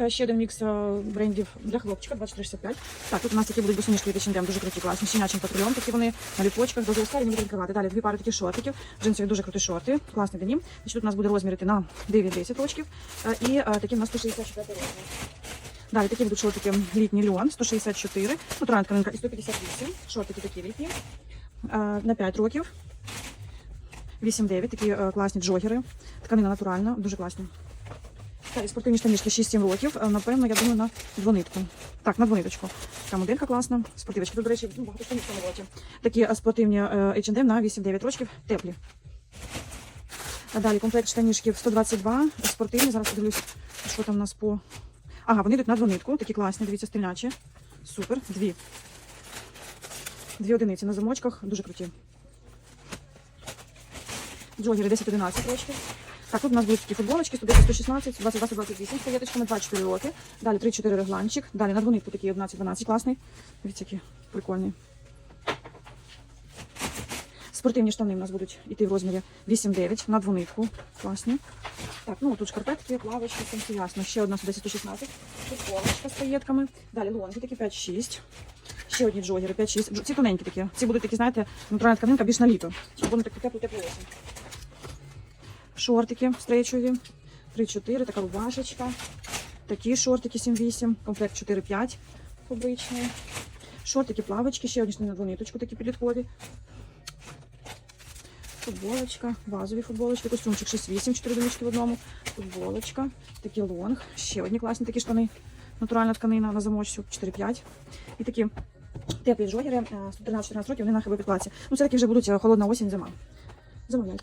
Е, Ще один мікс е, брендів для хлопчика 2465. Так, тут у нас такі будуть босоніжки від H&M, дуже круті, класні, щенячим патрульом, такі вони на ліпочках, дуже старі, не будуть. Далі дві пари таких шортиків, джинсові дуже круті шорти, класний денім. Значить, тут у нас буде розмір йти на 9-10 рочків. Е, І такі у нас 164 розмір. Далі такі будуть шортики літній льон, 164, натуральна тканинка і 158. Шортики такі літні, на 5 років. 8-9, такі класні джогери. Тканина натуральна, дуже класні. Далі спортивні штанішки 6-7 років. Е, Напевно, я думаю, на двонитку. Так, на двониточку. Така моделька класна. Спортивочки. Тут, до речі, ну, багато штанів в році. Такі е, спортивні е, H&M на 8-9 років. Теплі. А далі комплект штанішків 122. Спортивні. Зараз подивлюсь, що там у нас по. Ага, вони йдуть на двонитку. Такі класні, дивіться, стрілячі. Супер. Дві. Дві одиниці на замочках. Дуже круті. Джогери 10-11 рочків. Так, тут у нас будуть такі футболочки, 110, 116, 22, 128 з паєточками, 24 роки. Далі 3-4 регланчик. Далі на двонитку такий 11-12 класний. Дивіться, який прикольний. Спортивні штани у нас будуть йти в розмірі 8-9 на двонитку. Класні. Так, ну тут шкарпетки, плавочки, все ясно. Ще одна 110-116. Футболочка з паєтками. Далі лонги такі 5-6. Ще одні джогери 5-6. Ці тоненькі такі. Ці будуть такі, знаєте, натуральна тканинка більш на літо. Щоб вони такі теплі теплі. Шортики стрейчові. 3-4, така рубашечка. Такі шортики 7-8, комплект 4-5 фабричний. Шортики, плавочки, ще одні на двониточку, такі підліткові. Футболочка, базові футболочки, костюмчик 6-8, 4 донечки в одному. Футболочка, такий лонг, ще одні класні такі штани. Натуральна тканина на замочці 4-5. І такі теплі джогери, е, 13-14 років, вони на підкладці. Ну, це такі вже будуть е, холодна осінь, зима. Замовляйте.